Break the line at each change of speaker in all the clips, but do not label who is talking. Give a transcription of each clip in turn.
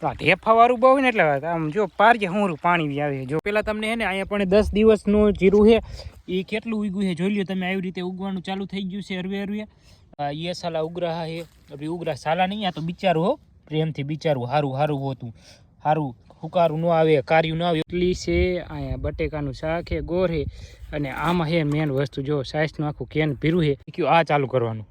ઢેફાવાળું બહુ ને એટલે આમ જો પારજે હું પાણી બી આવે જો પેલા તમને હે ને અહીંયા પણ દસ દિવસનું જીરું છે એ કેટલું ઉગ્યું છે જોઈ લ્યો તમે, આવી રીતે ઉગવાનું ચાલુ થઈ ગયું છે હરવે હરવે. યે સાલા ઉગ્રહ છે, અભી ઉગ્રહ સાલા નહીં, આ તો બિચારું હો, પ્રેમથી બિચારું, હારું સારું હોતું. સારું હુકારું ન આવે, કાર્યું ન આવે. એટલી છે, અહીંયા બટેકાનું શાક છે ગોર છે, અને આમાં છે મેન વસ્તુ જો સાઇઝનું આખું કેન ભીરું છે. કયું આ ચાલુ કરવાનું?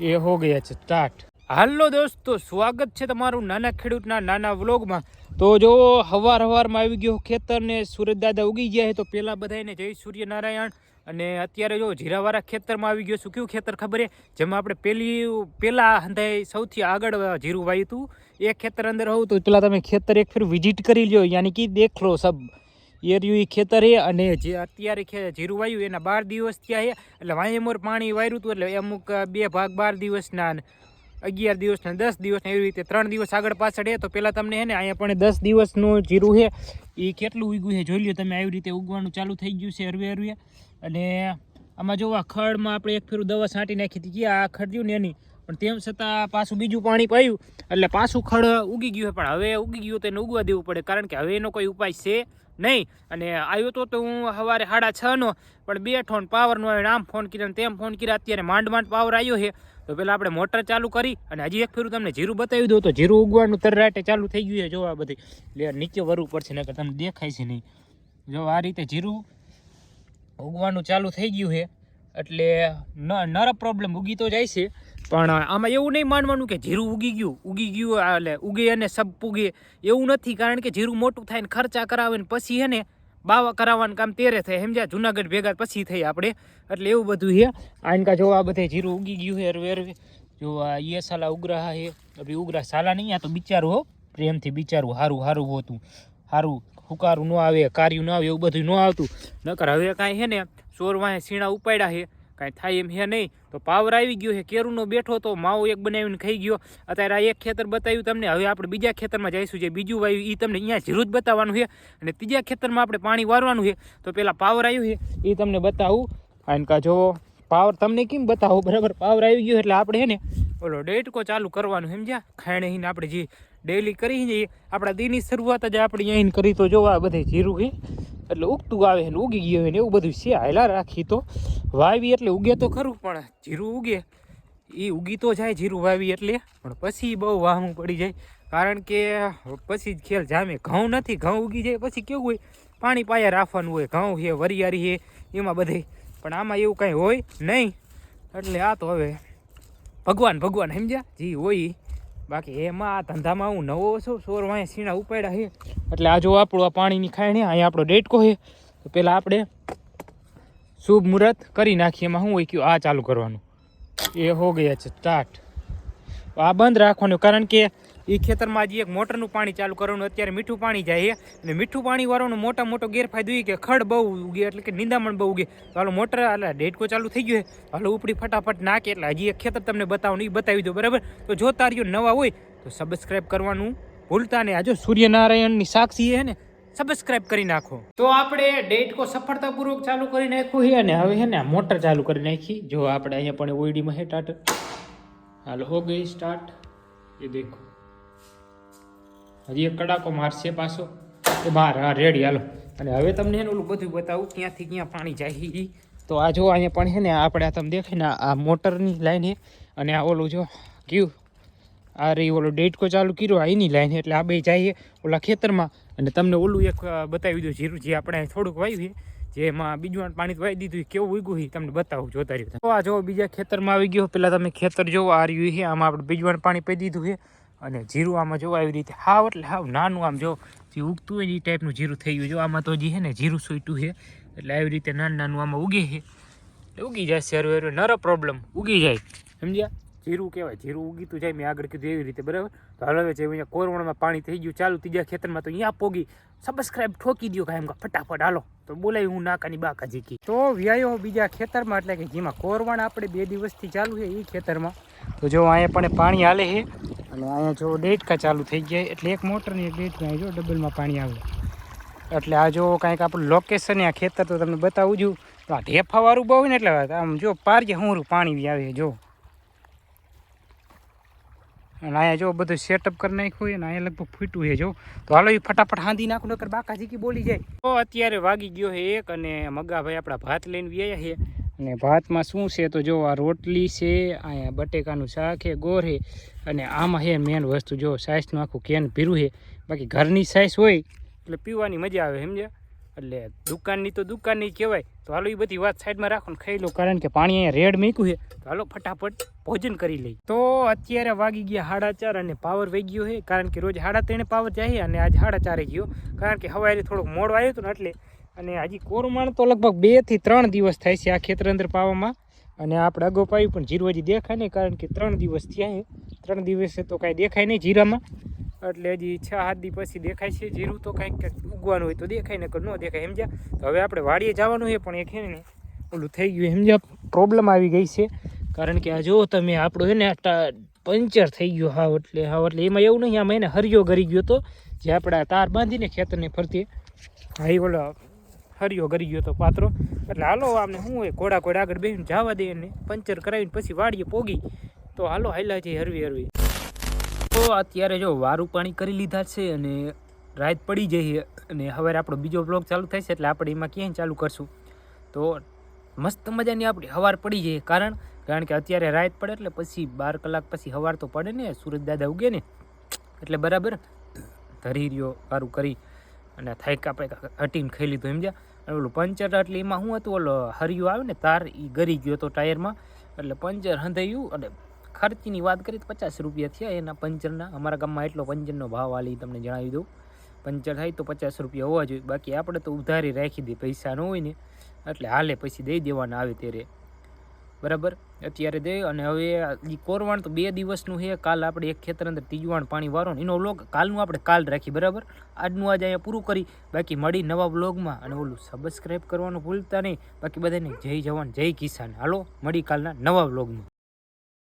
એ હો ગયા છે સ્ટાર્ટ હાલો દોસ્તો સ્વાગત છે તમારું નાના ખેડૂતના નાના વ્લોગમાં. તો જો હવાર હવારમાં આવી ગયો ખેતર ને સુરજ દાદા ઉગી ગયા છે, તો પેલા બધાને જય સૂર્યનારાયણ. અને અત્યારે જો જીરાવાળા ખેતરમાં આવી ગયો શું કયું ખેતર ખબર છે? જેમાં આપણે પેલી, પેલા હંધાઈ સૌથી આગળ જીરું વાયું હતું એ ખેતર અંદર હોવું તો પેલા તમે ખેતર એક ફેર વિઝિટ કરી લ્યો, યાની કે દેખ લો સબ એરિયું ખેતર છે. અને જે અત્યારે જીરું વાયું, એના બાર દિવસ છે. એટલે વાંયમોર પાણી વાર્યું હતું એટલે અમુક બે ભાગ બાર દિવસના ને અગિયાર દિવસના દસ દિવસના એવી રીતે ત્રણ દિવસ આગળ પાછળ છે તો પહેલાં તમને હે ને અહીંયા પણ દસ દિવસનું જીરું છે એ કેટલું ઉગ્યું છે જોઈ લ્યો તમે, આવી રીતે ઉગવાનું ચાલુ થઈ ગયું છે હરવે હરવે. અને આમાં જો આ ખડમાં આપણે એક ફેરું દવા છાંટી નાખી હતી આ ખડ ને એની. પણ તેમ છતાં પાછું બીજું પાણી પાયું એટલે પાછું ખડ ઉગી ગયું પણ હવે ઉગી ગયું તો એને ઉગવા દેવું પડે, કારણ કે હવે એનો કોઈ ઉપાય છે નહીં. અને આવ્યો તો તો હું સવારે સાડા છનો, પણ બે ફોન પાવરનો આવ્યો આમ ફોન કર્યા ને તેમ ફોન કર્યા. અત્યારે માંડ માંડ પાવર આવ્યો છે. તો પેલા આપણે મોટર ચાલુ કરી અને હજી એક ફેરું તમને જીરું બતાવી દઉં તો જીરું ઉગવાનું તરરાટે ચાલુ થઈ ગયું છે. જો આ બધી, લે નીચે વરવું પડશે, નકર તમને દેખાય છે નહીં. જો આ રીતે જીરું ઉગવાનું ચાલુ થઈ ગયું છે. એટલે ન નર પ્રોબ્લેમ ઉગી તો જાય છે. પણ આમાં એવું નહીં માનવાનું કે જીરું ઉગી ગયું ઉગી ગયું એટલે ઉગે અને સબ પૂગે એવું નથી. કારણ કે જીરું મોટું થાય ને ખર્ચા કરાવે ને પછી હે ને બાવા કરાવવાનું કામ તેરે થાય. સમજ્યા? જુનાગઢ ભેગા પછી થઈ આપણે. એટલે એવું બધું છે આનકા જો આ બધે જીરું ઉગી ગયું હરવે હરવે જો આ એ સાલા ઉગરા છે અભી ઉગરા સાલા નહીં, આ તો બિચારું હો, પ્રેમથી બિચારું, હારું હારું હોતું. સારું હુકારું ન આવે, કાર્યું ન આવે, એવું બધું ન આવતું. નકર હવે કાંઈ છે ને ચોર વાંહે સીણા ઉપાડ્યા છે કાંઈ થાય એમ હે નહીં. તો પાવર આવી ગયો છે કેરુનો બેઠો તો માવો એક બનાવીને ખાઈ ગયો. અત્યારે આ એક ખેતર બતાવ્યું તમને. હવે આપણે બીજા ખેતરમાં જઈશું જે બીજું વાવ્યું એ તમને અહીંયા જીરું જ બતાવવાનું છે અને ત્રીજા ખેતરમાં આપણે પાણી વારવાનું છે તો પહેલાં પાવર આવ્યું છે એ તમને બતાવું. આને કા જો પાવર તમને કેમ બતાવું? બરાબર, પાવર આવી ગયો એટલે આપણે હે ને ઓલો ડેટકો ચાલુ કરવાનું સમજ્યા? ખાણે હીને આપણે જે ડેલી કરી આપણા દીની શરૂઆત જ આપણે અહીં કરી. તો જોવા બધે જીરું છે એટલે ઉગતું આવે ને ઉગી ગયું હોય ને એવું બધું છે. હાયલા રાખી તો. વાવી એટલે ઉગે તો ખરું, પણ જીરું ઉગે. એ ઉગી તો જાય જીરું વાવી એટલે. પણ પછી બહુ વાહમું પડી જાય. કારણ કે પછી જ ખેલ જામે. ઘઉં નથી, ઘઉં ઉગી જાય પછી કેવું હોય? પાણી પાયા રાખવાનું હોય. ઘઉં છે, વરિયાળી છે, એમાં બધે. પણ આમાં એવું કાંઈ હોય નહીં. એટલે આ તો હવે ભગવાન ભગવાન, સમજ્યા? જી હોય. બાકી એમાં આ ધંધામાં હું નવો છું, સોર વાંય સીણા ઉપાડ્યા છે. એટલે આ જો આપણું આ પાણીની ખાયણી અહીંયા આપણો ડેટકો છે. તો પહેલાં આપણે શુભ મુહૂર્ત કરી નાખીએ, એમાં શું હોય કયું આ ચાલુ કરવાનું. એ હો ગયા છે સ્ટાર્ટ આ બંધ રાખવાનું, કારણ કે એ ખેતરમાં હજી એક મોટરનું પાણી ચાલુ કરવાનું, અત્યારે મીઠું પાણી જાય અને મીઠું પાણી વાળવાનો મોટા મોટો ગેરફાયદો એ કે ખડ બહુ ઉગે, એટલે કે નિંદામણ બહુ ઉગે. હાલો મોટર એટલે ડેટકો ચાલુ થઈ ગયો છે. હાલો ઉપડી ફટાફટ નાખે, એટલે હજી એક ખેતર તમને બતાવવાનું એ બતાવી દો, બરાબર? તો જો તારીઓ નવા હોય, તો સબસ્ક્રાઈબ કરવાનું ભૂલતા ને આ જો સૂર્યનારાયણની સાક્ષી છે ને સબસ્ક્રાઇબ કરી નાખો. તો આપણે ડેટકો સફળતાપૂર્વક ચાલુ કરી નાખ્યું છે અને હવે છે ને મોટર ચાલુ કરી નાખી. જો આપણે અહીંયા પણ ઓઈડીમાં હે ટાટ હાલો હો ગઈ સ્ટાર્ટ એ દેખો. હજી એક કડાકો મારશે પાછો. તો બહાર હા રેડી હાલો. અને હવે તમને એનું બધું બતાવું ક્યાંથી ક્યાં પાણી જાય. તો આ જો અહીંયા પણ છે ને આપણે આ તમે દેખાય ને આ મોટરની લાઈન છે. અને આ ઓલું જો કયું? આ રહી ઓલું ડેટકો ચાલુ કર્યો આ એની લાઈન એટલે આ બે જઈએ ઓલા ખેતરમાં. અને તમને ઓલું એક બતાવી દઉં જીરું જે આપણે થોડુંક વાવ્યું છે જેમાં બીજું પાણી પાણી વાઈ દીધું કેવું ઉગ્યું છે તમને બતાવું જોતા રહ્યું. તો આ જો બીજા ખેતરમાં આવી ગયો પેલા તમે ખેતર જોવો આ રહ્યું છે આમાં આપણે બીજું પાણી પી દીધું છે. અને જીરું આમાં જો આવી રીતે હાવ, એટલે હાવ નાનું આમ જો જે ઉગતું હોય ને એ ટાઈપનું જીરું થઈ ગયું. જો આમાં તો હજી છે ને જીરું સોઈટું છે, એટલે આવી રીતે નાનું નાનું આમાં ઉગે છે. એટલે ઉગી જાય હરવે નરો પ્રોબ્લેમ ઉગી જાય. સમજ્યા? જીરું કહેવાય, જીરું ઉગીતું જાય મેં આગળ કીધું એવી રીતે, બરાબર? તો હાલ હવે અહીંયા કોરવણમાં પાણી થઈ ગયું, ચાલુ ત્રીજા ખેતરમાં, તો અહીંયા પોગી. સબસ્ક્રાઇબ ઠોકી દો કાંઈ એમ ફટાફટ હાલો. તો બોલાય હું નાકાની બાકા જીકી તો વ્યાયો બીજા ખેતરમાં, એટલે કે જેમાં કોરવણ આપણે બે દિવસથી ચાલુ છે એ ખેતરમાં. તો જો અહીંયા પણ પાણી હાલે છે. અને અહીંયા જો ડેટકા ચાલુ થઈ ગયા એટલે એક મોટરની એક ડેટકા જો ડબલમાં પાણી આવે. એટલે આ જો કાંઈક આપણું લોકેશન આ ખેતર તો તમને બતાવું છું. તો આ ઢેફાવાળું બહુ ને એટલે આમ જો પારજે હું પાણી બી આવે જો. અને અહીંયા જો બધું સેટઅપ કરી નાખ્યું હોય અને અહીંયા લગભગ ફૂટ્યું છે, જો. તો હાલો એ ફટાફટ હાંધી નાખું, નકર બાકાજી કી બોલી જાય. તો અત્યારે વાગી ગયો છે એક અને મગાભાઈ આપણા ભાત લઈને વ્યાયા છે. અને ભાતમાં શું છે તો જો આ રોટલી છે, અહીંયા બટેકાનું શાક છે, ગોર છે, અને આમાં છે મેન વસ્તુ જો સાઈઝનું આખું કેન ભીરું છે. બાકી ઘરની સાઈઝ હોય એટલે પીવાની મજા આવે, સમજ્યા? એટલે દુકાનની તો દુકાનની કહેવાય. તો હાલો એ બધી વાત સાઈડમાં રાખો ને ખાઈ લો, કારણ કે પાણી અહીંયા રેડ મૂક્યું છે. તો હાલો ફટાફટ ભોજન કરી લઈ તો અત્યારે વાગી ગયા સાડા ચાર અને પાવર વહી ગયો છે, કારણ કે રોજ સાડા ત્રણે પાવર જાય અને આજ સાડા ચારે ગયો. કારણ કે સવારે થોડોક મોડો આવ્યો હતો ને એટલે, અને હજી કોરમાણ તો લગભગ બેથી ત્રણ દિવસ થાય છે આ ખેતર અંદર પાવામાં. અને આપણે અગો પાયું પણ જીરું હજી દેખાય નહીં, કારણ કે ત્રણ દિવસ થયા છે. ત્રણ દિવસે તો કાંઈ દેખાય નહીં જીરામાં. એટલે હજી છ, સાત દી પછી દેખાય છે. જીરું તો કાંઈક કંઈક ઉગવાનું હોય તો દેખાય ને ન દેખાય, સમજ્યા? તો હવે આપણે વાડીએ જવાનું છે, પણ એ છે ને, ઓલું થઈ ગયું, સમજ્યા? પ્રોબ્લેમ આવી ગઈ છે. કારણ કે આ જો તમે આપણું છે ને પંચર થઈ ગયો હાવ એટલે હાવ એટલે એમાં એવું નહીં, આમાં એને હરિયો ગરી ગયો હતો જે આપણે તાર બાંધીને ખેતરને ફરતી હા એ ઓલો હરિયો ગરી ગયો તો પાત્રો એટલે હાલો, આમને શું હોય, ઘોડા ઘોડા આગળ બેસીને જવા દે એને પંચર કરાવીને પછી વાડીએ પોગી. તો હાલો, હાલ્યા છે હરવી હરવી. તો અત્યારે જો વારું પાણી કરી લીધા છે અને રાત પડી જઈએ અને હવે આપણો બીજો બ્લોગ ચાલુ થાય છે એટલે આપણે એમાં ક્યાંય ચાલુ કરશું. તો મસ્ત મજાની આપણી હવાર પડી જઈએ કારણ કારણ કે અત્યારે રાત પડે એટલે પછી બાર કલાક પછી હવાર તો પડે ને, સૂરજ દાદા ઉગે ને, એટલે બરાબર ધરી રહ્યો વારું કરી અને થાઈક આપણે હટીને ખાઈ લીધું, સમજ્યા? અને ઓલું પંચર એટલે એમાં શું હતું? ઓલો હરિયો આવે ને, તાર એ ગરી ગયો હતો ટાયરમાં. એટલે પંચર હંધાયું અને ખર્ચની વાત કરીએ તો પચાસ રૂપિયા થયા એના પંચરના. અમારા ગામમાં એટલો પંચરનો ભાવ આલી તમને જણાવી દઉં. પંચર થાય તો પચાસ રૂપિયા હોવા જોઈએ. બાકી આપણે તો ઉધારી રાખી દઈએ, પૈસા ન હોય ને. એટલે હાલે પછી દઈ દેવાના આવે ત્યારે. બરાબર? અત્યારે દે અને હવે કોરવાણ તો બે દિવસનું છે કાલ આપણે એક ખેતર અંદર ત્રીજવાણ પાણી વારો એનો વ્લોગ કાલનું આપણે કાલ રાખી બરાબર? આજનું આજ અહીંયા પૂરું કરી. બાકી મળી નવા વ્લોગમાં અને ઓલું સબસ્ક્રાઈબ કરવાનું ભૂલતા નહીં. બાકી બધાને જય જવાન, જય કિસાન. હાલો મળી કાલના નવા વ્લોગમાં.